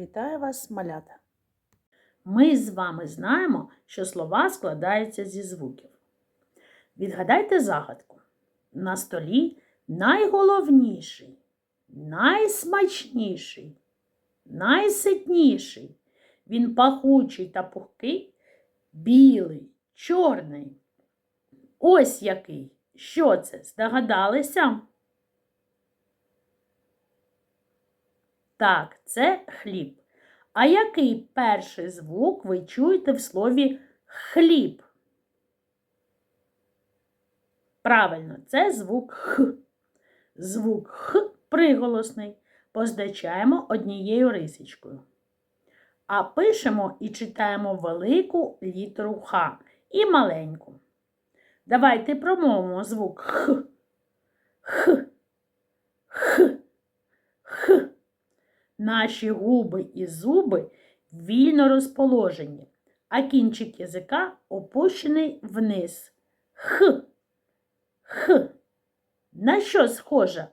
Вітаю вас, малята! Ми з вами знаємо, що слова складаються зі звуків. Відгадайте загадку. На столі найголовніший, найсмачніший, найситніший. Він пахучий та пухкий, білий, чорний. Ось який. Що це? Здогадалися? Так, це хліб. А який перший звук ви чуєте в слові хліб? Правильно, це звук Х. Звук Х приголосний. Позначаємо однією рисочкою. А пишемо і читаємо велику літеру Х і маленьку. Давайте промовимо звук Х. Х. Х. Х. Наші губи і зуби вільно розположені, а кінчик язика опущений вниз. Х. Х. На що схожа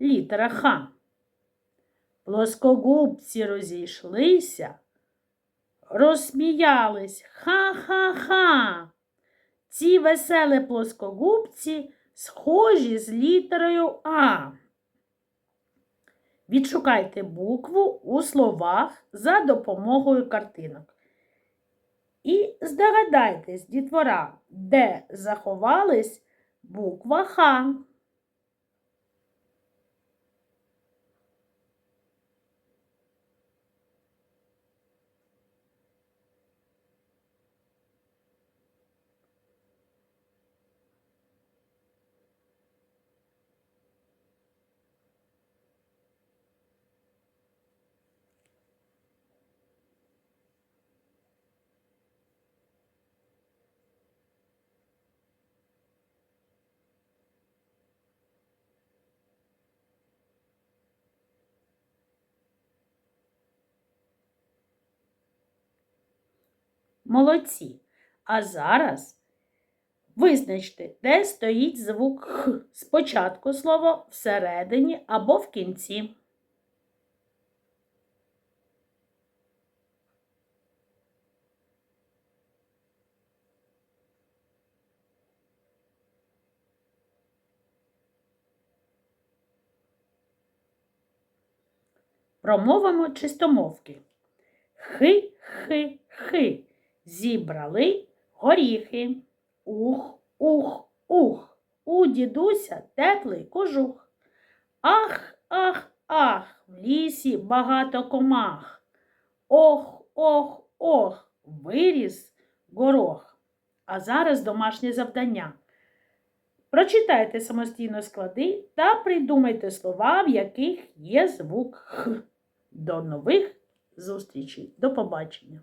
літера Х? Плоскогубці розійшлися, розсміялись. Ха-ха-ха. Ці веселі плоскогубці схожі з літерою А. Відшукайте букву у словах за допомогою картинок. І здогадайтесь, дітвора, де заховались буква Х. Молодці. А зараз визначте, де стоїть звук Х. Спочатку слово всередині або в кінці. Промовимо чистомовки. Хи-хи-хи. Зібрали горіхи. Ух, ух, ух. У дідуся теплий кожух. Ах, ах, ах, в лісі багато комах. Ох, ох, ох, виріс горох. А зараз домашнє завдання. Прочитайте самостійно склади та придумайте слова, в яких є звук Х. До нових зустрічей. До побачення!